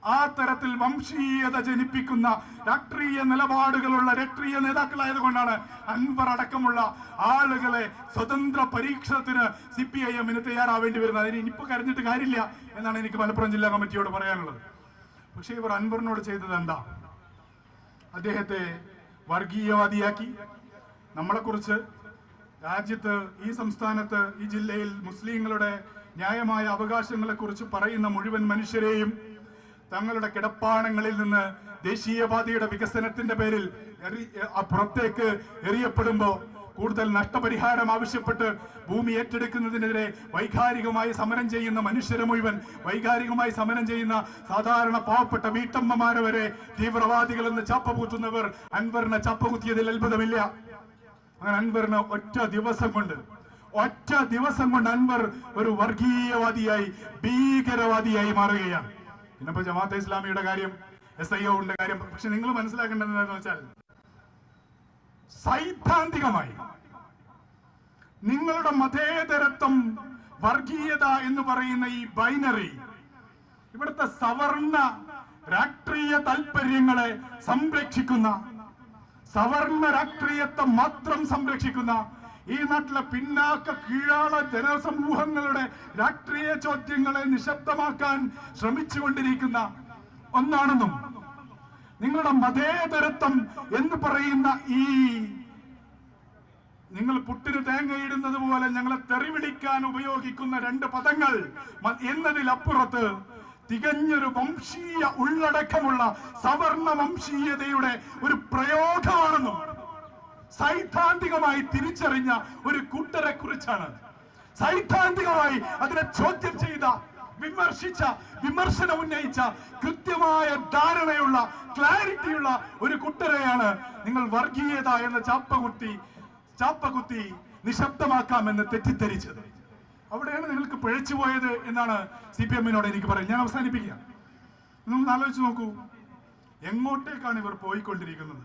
ആ തരത്തിൽ വംശീയത ജനിപ്പിക്കുന്ന രാഷ്ട്രീയ നിലപാടുകളുള്ള രാഷ്ട്രീയ നേതാക്കളായത് കൊണ്ടാണ് അൻവർ അടക്കമുള്ള ആളുകളെ സ്വതന്ത്ര പരീക്ഷണത്തിന് സി പി ഐ എമ്മിന് തയ്യാറാവേണ്ടി വരുന്നത്. അതിന് ഇനിയിപ്പോൾ കരഞ്ഞിട്ട് കാര്യമില്ല എന്നാണ് എനിക്ക് മലപ്പുറം ജില്ലാ കമ്മിറ്റിയോട് പറയാനുള്ളത്. പക്ഷേ ഇവർ അൻവറിനോട് ചെയ്തത് എന്താ? അദ്ദേഹത്തെ വർഗീയവാദിയാക്കി. നമ്മളെക്കുറിച്ച് രാജ്യത്ത് ഈ സംസ്ഥാനത്ത് ഈ ജില്ലയിൽ മുസ്ലിങ്ങളുടെ ന്യായമായ അവകാശങ്ങളെ കുറിച്ച് പറയുന്ന മുഴുവൻ മനുഷ്യരെയും തങ്ങളുടെ കിടപ്പാണങ്ങളിൽ നിന്ന് ദേശീയപാതയുടെ വികസനത്തിന്റെ പേരിൽ പുറത്തേക്ക് എറിയപ്പെടുമ്പോ കൂടുതൽ നഷ്ടപരിഹാരം ആവശ്യപ്പെട്ട് ഭൂമി ഏറ്റെടുക്കുന്നതിനെതിരെ വൈകാരികമായി സമരം ചെയ്യുന്ന മനുഷ്യരെ മുഴുവൻ വൈകാരികമായി സമരം ചെയ്യുന്ന സാധാരണ പാവപ്പെട്ട വീട്ടമ്മമാരെ വരെ തീവ്രവാദികൾ എന്ന് ചാപ്പകുത്തുന്നവർ അൻവറിനെ ചാപ്പകുത്തിയതിൽ അത്ഭുതമില്ല. അങ്ങനെ അൻവറിന് ഒറ്റ ദിവസം കൊണ്ട് ഒറ്റ ദിവസം കൊണ്ട് അൻവർ ഒരു വർഗീയവാദിയായി ഭീകരവാദിയായി മാറുകയാണ്. പിന്നെ ഇപ്പൊ ജമാഅത്തെ ഇസ്ലാമിയുടെ കാര്യം എസ് ഐ ഒന്റെ കാര്യം. പക്ഷെ നിങ്ങൾ മനസ്സിലാക്കേണ്ടത് എന്താണെന്ന് വെച്ചാൽ സൈദ്ധാന്തികമായി നിങ്ങളുടെ മതേതരത്വം വർഗീയത എന്ന് പറയുന്ന ഈ ബൈനറി ഇവിടുത്തെ സവർണ രാഷ്ട്രീയ താല്പര്യങ്ങളെ സംരക്ഷിക്കുന്ന സവർണ രാഷ്ട്രീയത്തെ മാത്രം സംരക്ഷിക്കുന്ന ഈ നാട്ടിലെ പിന്നാക്ക കീഴാള ജനസമൂഹങ്ങളുടെ രാഷ്ട്രീയ ചോദ്യങ്ങളെ നിശബ്ദമാക്കാൻ ശ്രമിച്ചുകൊണ്ടിരിക്കുന്ന ഒന്നാണെന്നും നിങ്ങളുടെ മതേതരത്വം എന്ന് പറയുന്ന ഈ നിങ്ങൾ പുട്ടിന് തേങ്ങയിടുന്നത് പോലെ ഞങ്ങളെ തെറിവിളിക്കാൻ ഉപയോഗിക്കുന്ന രണ്ട് പദങ്ങൾ എന്നതിലപ്പുറത്ത് തികഞ്ഞൊരു വംശീയ ഉള്ളടക്കമുള്ള സവർണ വംശീയതയുടെ ഒരു പ്രയോഗമാണെന്നും സൈദ്ധാന്തികമായി തിരിച്ചറിഞ്ഞ ഒരു കൂട്ടരെ കുറിച്ചാണ് സൈദ്ധാന്തികമായി അതിനെ ചോദ്യം ചെയ്ത വിമർശിച്ച വിമർശനം ഉന്നയിച്ച കൃത്യമായ ധാരണയുള്ള ക്ലാരിറ്റിയുള്ള ഒരു കുട്ടരെയാണ് നിങ്ങൾ വർഗീയത എന്ന ചാപ്പകുത്തി ചാപ്പകുത്തി നിശബ്ദമാക്കാമെന്ന് തെറ്റിദ്ധരിച്ചത്. അവിടെയാണ് നിങ്ങൾക്ക് പിഴച്ചുപോയത് എന്നാണ് സി പി എമ്മിനോട് എനിക്ക് പറയാം ഞാൻ അവസാനിപ്പിക്കാം നിങ്ങൾ ആലോചിച്ച് നോക്കൂ. എങ്ങോട്ടേക്കാണ് ഇവർ പോയിക്കൊണ്ടിരിക്കുന്നത്?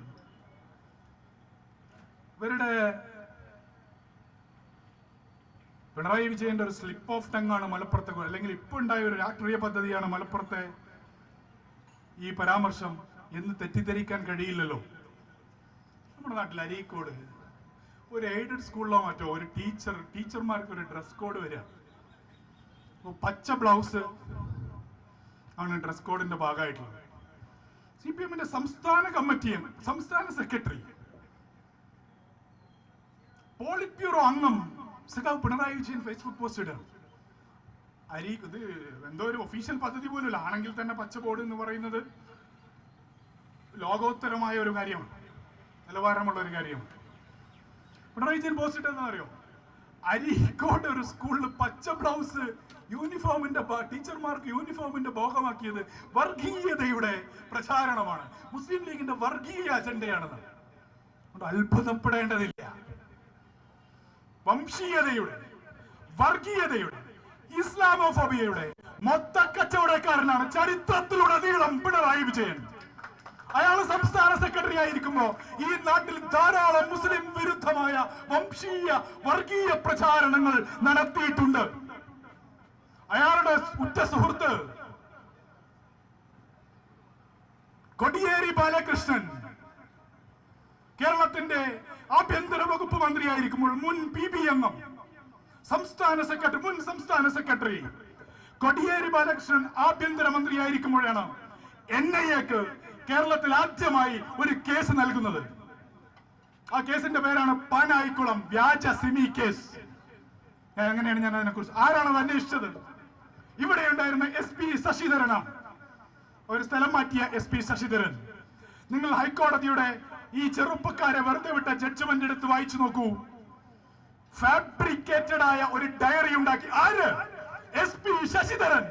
ഇവരുടെ പിണറായി വിജയന്റെ ഒരു സ്ലിപ്പ് ഓഫ് ടങ് ആണ് മലപ്പുറത്തെ അല്ലെങ്കിൽ ഇപ്പൊ ഉണ്ടായ ഒരു രാഷ്ട്രീയ പദ്ധതിയാണ് മലപ്പുറത്തെ ഈ പരാമർശം എന്ന് തെറ്റിദ്ധരിക്കാൻ കഴിയില്ലല്ലോ. നമ്മുടെ നാട്ടിൽ അരീക്കോട് ഒരു എയ്ഡഡ് സ്കൂളിലോ മറ്റോ ഒരു ടീച്ചർ ടീച്ചർമാർക്ക് ഒരു ഡ്രസ് കോഡ് വരിക. പച്ച ബ്ലൗസ് ആണ് ഡ്രസ് കോഡിന്റെ ഭാഗമായിട്ടുള്ളത്. സി പി എമ്മിന്റെ സംസ്ഥാന കമ്മിറ്റിയും സംസ്ഥാന സെക്രട്ടറി പോളിറ്റ് ബ്യൂറോ അംഗം സഖാവ് പിണറായി വിജയൻ ഫേസ്ബുക്ക് പോസ്റ്റ് ഇടാം അരി ഇത് എന്തോ ഒരു ഒഫീഷ്യൽ പദ്ധതി പോലുമില്ല. ആണെങ്കിൽ തന്നെ പച്ചബോർഡ് എന്ന് പറയുന്നത് ലോകോത്തരമായ ഒരു കാര്യമാണ്. നിലവാരമുള്ള ഒരു കാര്യമാണ്. പിണറായി വിജയൻ പോസ്റ്റ് ഇട്ടെന്ന് അറിയോ അരീക്കോട് ഒരു സ്കൂളിൽ പച്ച ബ്ലൗസ് യൂണിഫോമിന്റെ ടീച്ചർമാർക്ക് യൂണിഫോമിന്റെ ഭോഗമാക്കിയത് വർഗീയതയുടെ പ്രചാരണമാണ്. മുസ്ലിം ലീഗിന്റെ വർഗീയ അജണ്ടയാണെന്ന്. അത്ഭുതപ്പെടേണ്ടതില്ല. വംശീയതയുടെ വർഗീയതയുടെ ഇസ്ലാമോഫോബിയയുടെ മൊത്ത കച്ചവടക്കാരനാണ് ചരിത്രത്തിലുടനീളം പിണറായി വിജയൻ. അയാൾ സംസ്ഥാന സെക്രട്ടറി ആയിരിക്കുമ്പോ ഈ നാട്ടിൽ ധാരാളം മുസ്ലിം വിരുദ്ധമായ വംശീയ വർഗീയ പ്രചാരണങ്ങൾ നടത്തിയിട്ടുണ്ട്. അയാളുടെ ഉറ്റ സുഹൃത്ത് കൊടിയേരി ബാലകൃഷ്ണൻ കേരളത്തിന്റെ ആഭ്യന്തര വകുപ്പ് മന്ത്രിയായിരിക്കുമ്പോൾ മുൻ പി ബി എം എം സംസ്ഥാന സെക്രട്ടറി മുൻ സംസ്ഥാന സെക്രട്ടറി കൊടിയേരി ബാലകൃഷ്ണൻ ആഭ്യന്തര മന്ത്രിയായിരിക്കുമ്പോഴാണ് എൻ ഐ എക്ക് കേരളത്തിൽ ആദ്യമായി ഒരു കേസ് നൽകുന്നത്. ആ കേസിന്റെ പേരാണ് പാനായിക്കുളം വ്യാജ സിമി കേസ്. എങ്ങനെയാണ് ഞാൻ അതിനെ കുറിച്ച് ആരാണത് അന്വേഷിച്ചത്? ഇവിടെ ഉണ്ടായിരുന്ന എസ് പി ശശിധരനാണ്. ഒരു സ്ഥലം മാറ്റിയ എസ് പി ശശിധരൻ. നിങ്ങൾ ഹൈക്കോടതിയുടെ ഈ ചെറുപ്പക്കാരെ വെറുതെ വിട്ട ജഡ്ജ്മെന്റ് എടുത്ത് വായിച്ചു നോക്കൂ. ഫാബ്രിക്കേറ്റഡ് ആയ ഒരു ഡയറി ഉണ്ടാക്കി. ആര്? എസ് പി ശശിധരൻ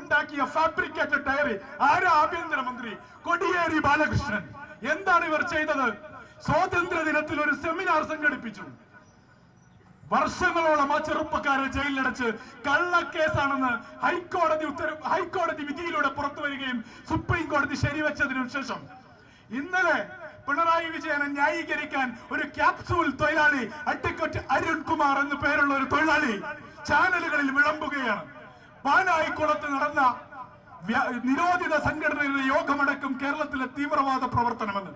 ഉണ്ടാക്കിയ ഫാബ്രിക്കേറ്റഡ് ഡയറി ആര് ആഭ്യന്തരമന്ത്രി? കൊടിയേരി ബാലകൃഷ്ണൻ. എന്താണ് ഇവർ ചെയ്തത്? സ്വാതന്ത്ര്യ ദിനത്തിൽ ഒരു സെമിനാർ സംഘടിപ്പിച്ചു. വർഷങ്ങളോളം ആ ചെറുപ്പക്കാരെ ജയിലിലടച്ച് കള്ളക്കേസാണെന്ന് ഹൈക്കോടതി ഉത്തരവ് ഹൈക്കോടതി വിധിയിലൂടെ പുറത്തു വരികയും സുപ്രീം കോടതി ശരിവെച്ചതിനു ശേഷം. ഇന്നലെ പിണറായി വിജയനെ ന്യായീകരിക്കാൻ ഒരു ക്യാപ്സൂൾ തൊഴിലാളി അഡ്വക്കേറ്റ് അരുൺകുമാർ എന്ന് പേരുള്ള ഒരു തൊഴിലാളി ചാനലുകളിൽ വിളമ്പുകയാണ്. പാനായിക്കുളത്ത് നടന്ന നിരോധിത സംഘടനയുടെ യോഗമടക്കം കേരളത്തിലെ തീവ്രവാദ പ്രവർത്തനമെന്ന്.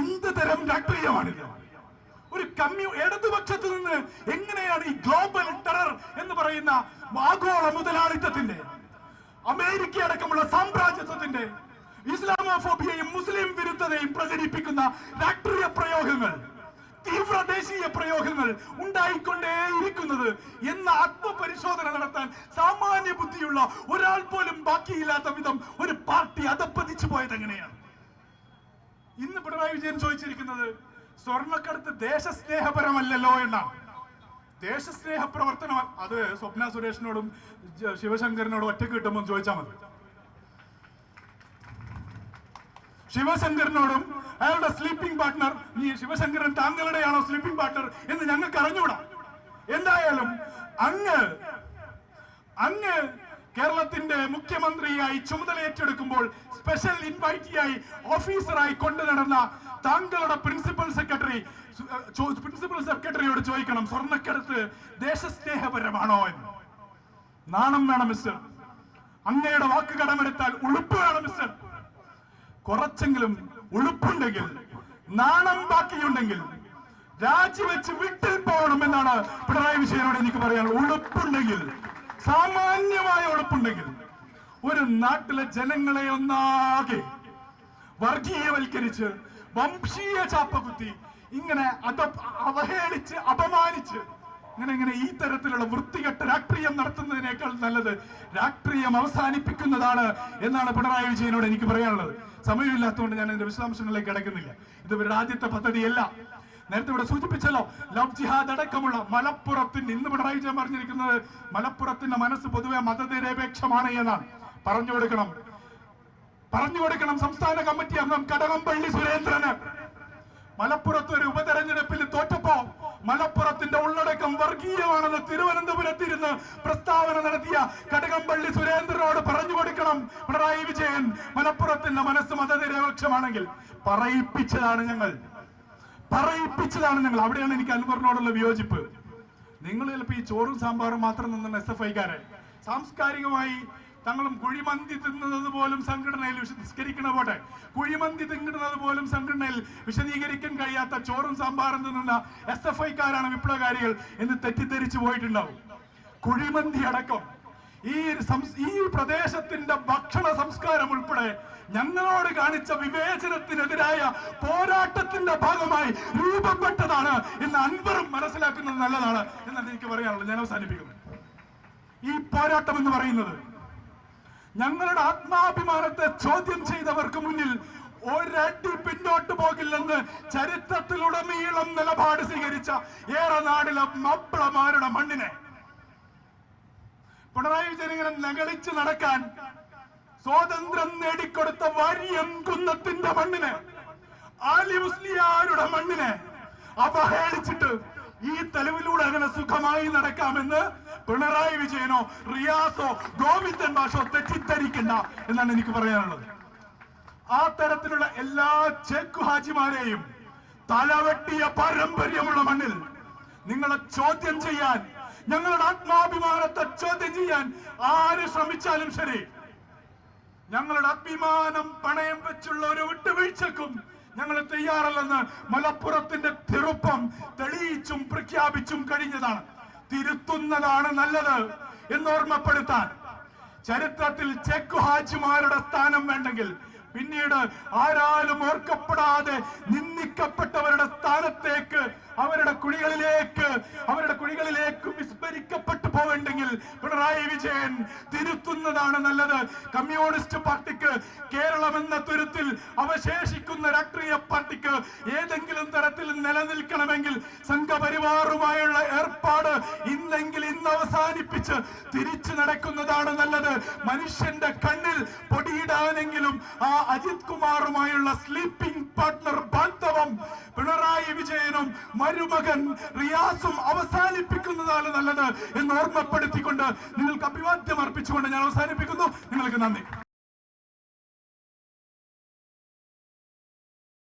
എന്ത് തരം രാഷ്ട്രീയമാണിത്? ഒരു കമ്മ്യൂ ഇടതുപക്ഷത്ത് നിന്ന് എങ്ങനെയാണ് ഈ ഗ്ലോബൽ ടെറർ എന്ന് പറയുന്ന ആഗോള മുതലാളിത്തത്തിന്റെ അമേരിക്ക അടക്കമുള്ള സാമ്രാജ്യത്വത്തിന്റെ ഇസ്ലാമോഫോബിയയും മുസ്ലിം വിരുദ്ധതയും പ്രചരിപ്പിക്കുന്ന രാഷ്ട്രീയ പ്രയോഗങ്ങൾ തീവ്ര ദേശീയ പ്രയോഗങ്ങൾ ഉണ്ടായിക്കൊണ്ടേയിരിക്കുന്നത് എന്ന ആത്മപരിശോധന നടത്താൻ സാമാന്യ ബുദ്ധിയുള്ള ഒരാൾ പോലും ബാക്കിയില്ലാത്ത വിധം ഒരു പാർട്ടി അതപ്പതിച്ചു പോയത് എങ്ങനെയാണ്? ഇന്ന് പിണറായി വിജയൻ ചോദിച്ചിരിക്കുന്നത് സ്വർണക്കടത്ത് ദേശസ്നേഹപരമല്ലല്ലോ എന്നാണ്. ദേശസ്നേഹ പ്രവർത്തനം അത് സ്വപ്ന സുരേഷിനോടും ശിവശങ്കരനോടും ഒറ്റയ്ക്ക് കിട്ടുമ്പോൾ ചോദിച്ചാൽ മതി. ശിവശങ്കരനോടും അയാളുടെ സ്ലീപ്പിംഗ് പാർട്ട്ണർ ഈ ശിവശങ്കരൻ താങ്കളുടെയാണോ സ്ലീപ്പിംഗ് പാർട്ട്ണർ എന്ന് ഞങ്ങൾക്ക് അറിഞ്ഞൂടാ എന്തായാലും അങ്ങ് അങ്ങ് കേരളത്തിന്റെ മുഖ്യമന്ത്രിയായി ചുമതല ഏറ്റെടുക്കുമ്പോൾ സ്പെഷ്യൽ ഇൻവൈറ്റിയായി ഓഫീസറായി കൊണ്ടു നടന്ന താങ്കളുടെ പ്രിൻസിപ്പൽ സെക്രട്ടറി പ്രിൻസിപ്പൽ സെക്രട്ടറിയോട് ചോദിക്കണം സ്വർണക്കടത്ത് ദേശസ്നേഹപരമാണോ എന്ന്? നാണം വേണം മിസ്റ്റർ അങ്ങയുടെ വാക്ക് കടമെടുത്താൽ ഉളുപ്പ് വേണം മിസ്റ്റർ കുറച്ചെങ്കിലും ഉളുപ്പുണ്ടെങ്കിൽ നാണം ബാക്കിയുണ്ടെങ്കിൽ രാജിവെച്ച് വീട്ടിൽ പോകണം എന്നാണ് പിണറായി വിജയനോട് എനിക്ക് പറയാനുള്ളത്. ഉളുപ്പുണ്ടെങ്കിൽ സാമാന്യമായ ഉളുപ്പുണ്ടെങ്കിൽ ഒരു നാട്ടിലെ ജനങ്ങളെ ഒന്നാകെ വർഗീയവൽക്കരിച്ച് വംശീയ ചാപ്പ കുത്തി ഇങ്ങനെ അത അവഹേളിച്ച് അപമാനിച്ച് ഇങ്ങനെ ഇങ്ങനെ ഈ തരത്തിലുള്ള വൃത്തികെട്ട രാഷ്ട്രീയം നടത്തുന്നതിനേക്കാൾ നല്ലത് രാഷ്ട്രീയം അവസാനിപ്പിക്കുന്നതാണ് എന്നാണ് പിണറായി വിജയനോട് എനിക്ക് പറയാനുള്ളത്. സമയമില്ലാത്തതുകൊണ്ട് ഞാൻ അതിന്റെ വിശദാംശങ്ങളിലേക്ക് കിടക്കുന്നില്ല. ഇത് ഇവരുടെ ആദ്യത്തെ പദ്ധതിയല്ല. നേരത്തെ ഇവിടെ സൂചിപ്പിച്ചല്ലോ ലവ് ജിഹാദ് അടക്കമുള്ള മലപ്പുറത്തിന് ഇന്ന് പിണറായി വിജയൻ പറഞ്ഞിരിക്കുന്നത് മലപ്പുറത്തിന്റെ മനസ്സ് പൊതുവെ മതനിരപേക്ഷമാണ് എന്നാണ്. പറഞ്ഞു കൊടുക്കണം. പറഞ്ഞു കൊടുക്കണം സംസ്ഥാന കമ്മിറ്റി അംഗം കടകംപള്ളി സുരേന്ദ്രന്. മലപ്പുറത്ത് ഒരു ഉപതെരഞ്ഞെടുപ്പിൽ തോറ്റപ്പോ മലപ്പുറത്തിന്റെ ഉള്ളടക്കം വർഗീയമാണെന്ന് തിരുവനന്തപുരത്തിരുന്ന് പ്രസ്താവന നടത്തിയ കടകംപള്ളി സുരേന്ദ്രനോട് പറഞ്ഞു കൊടുക്കണം പിണറായി വിജയൻ. മലപ്പുറത്തിന്റെ മനസ്സ് മതനിരപക്ഷമാണെങ്കിൽ പറയിപ്പിച്ചതാണ് ഞങ്ങൾ. പറയിപ്പിച്ചതാണ് ഞങ്ങൾ. അവിടെയാണ് എനിക്ക് അൻവറിനോടുള്ള വിയോജിപ്പ്. നിങ്ങൾ ചിലപ്പോ ഈ ചോറും സാമ്പാറും മാത്രം നിന്ന എസ് എഫ് സാംസ്കാരികമായി തങ്ങളും കുഴിമന്തി തിന്നുന്നത് പോലും സംഘടനയിൽ വിശദീകരിക്കണ പോട്ടെ കുഴിമന്തി തിന്നുന്നത് പോലും സംഘടനയിൽ വിശദീകരിക്കാൻ കഴിയാത്ത ചോറും സാമ്പാറും തിന്നുന്ന എസ് എഫ് ഐക്കാരാണ് വിപ്ലവകാരികൾ എന്ന് തെറ്റിദ്ധരിച്ചു പോയിട്ടുണ്ടാവും. കുഴിമന്തി അടക്കം. ഈ ഈ പ്രദേശത്തിന്റെ ഭക്ഷണ സംസ്കാരം ഉൾപ്പെടെ ഞങ്ങളോട് കാണിച്ച വിവേചനത്തിനെതിരായ പോരാട്ടത്തിന്റെ ഭാഗമായി രൂപപ്പെട്ടതാണ് എന്ന് അൻവറും മനസ്സിലാക്കുന്നത് നല്ലതാണ്. എന്നാണ് എനിക്ക് പറയാനുള്ളത് ഞാൻ അവസാനിപ്പിക്കുന്നത് ഈ പോരാട്ടം എന്ന് പറയുന്നത് ഞങ്ങളുടെ ആത്മാഭിമാനത്തെ ചോദ്യം ചെയ്തവർക്ക് മുന്നിൽ ഒരടി പിന്നോട്ട് പോകില്ലെന്ന് ചരിത്രത്തിലുടനീളം നിലപാട് സ്വീകരിച്ച ഏറെ നാടിലെ മപ്പിളമാരുടെ മണ്ണിനെ. പിണറായി വിജയൻ ഇങ്ങനെ നടക്കാൻ സ്വാതന്ത്ര്യം നേടിക്കൊടുത്ത വാര്യം കുന്നത്തിന്റെ മണ്ണിനെ ആലി മുസ്ലിയാരുടെ മണ്ണിനെ അവഹേളിച്ചിട്ട് ഈ തെളിവിലൂടെ അങ്ങനെ സുഖമായി നടക്കാമെന്ന് പിണറായി വിജയനോ റിയാസോ ഗോവിന്ദൻ മാഷോ തെറ്റിദ്ധരിക്കണ്ട എന്നാണ് എനിക്ക് പറയാനുള്ളത്. ആ തരത്തിലുള്ള എല്ലാ ചെക്ക് ഹാജിമാരെയും തലവെട്ടിയ പാരമ്പര്യമുള്ള മണ്ണിൽ നിങ്ങളെ ചോദ്യം ചെയ്യാൻ ഞങ്ങളുടെ ആത്മാഭിമാനത്തെ ചോദ്യം ചെയ്യാൻ ആര് ശ്രമിച്ചാലും ശരി. ഞങ്ങളുടെ അഭിമാനം പണയം വെച്ചുള്ള ഒരു വിട്ടുവീഴ്ചക്കും ഞങ്ങൾ തയ്യാറല്ലെന്ന് മലപ്പുറത്തിന്റെ തിരുപ്പം തെളിയിച്ചും പ്രഖ്യാപിച്ചും കഴിഞ്ഞതാണ്. തിരുത്തുന്നതാണ് നല്ലത് എന്ന് ഓർമ്മപ്പെടുത്താൻ ചരിത്രത്തിൽ ചെക്ക് ഹാജിമാരുടെ സ്ഥാനം വേണ്ടെങ്കിൽ പിന്നീട് ആരാലും ഓർക്കപ്പെടാതെ നിന്ദിക്കപ്പെട്ടവരുടെ സ്ഥാനത്തേക്ക് അവരുടെ കുഴികളിലേക്ക് അവരുടെ കുഴികളിലേക്ക് വിസ്മരിക്കപ്പെട്ടു പോവേണ്ടെങ്കിൽ പിണറായി വിജയൻ തിരുത്തുന്നതാണ് നല്ലത്. കമ്മ്യൂണിസ്റ്റ് പാർട്ടിക്ക് കേരളം എന്ന തുരുത്തിൽ അവശേഷിക്കുന്ന രാഷ്ട്രീയ പാർട്ടിക്ക് ഏതെങ്കിലും തരത്തിൽ നിലനിൽക്കണമെങ്കിൽ സംഘപരിവാറുമായുള്ള ഏർപ്പാട് ഇന്നെങ്കിൽ ഇന്ന് അവസാനിപ്പിച്ച് തിരിച്ചു നടക്കുന്നതാണ് നല്ലത്. മനുഷ്യന്റെ കണ്ണിൽ പൊടിയിടാനെങ്കിലും ആ അജിത് കുമാറുമായുള്ള സ്ലീപ്പിംഗ് പാർട്ട്ണർ ബാന്ധവം പിണറായി വിജയനും മരുമകൻ റിയാസും അവസാനിപ്പിക്കുന്നതാണ് നല്ലത് എന്ന് ഓർമ്മപ്പെടുത്തിക്കൊണ്ട് നിങ്ങൾക്ക് അഭിവാദ്യം അർപ്പിച്ചുകൊണ്ട് ഞാൻ അവസാനിപ്പിക്കുന്നു. നിങ്ങൾക്ക് നന്ദി.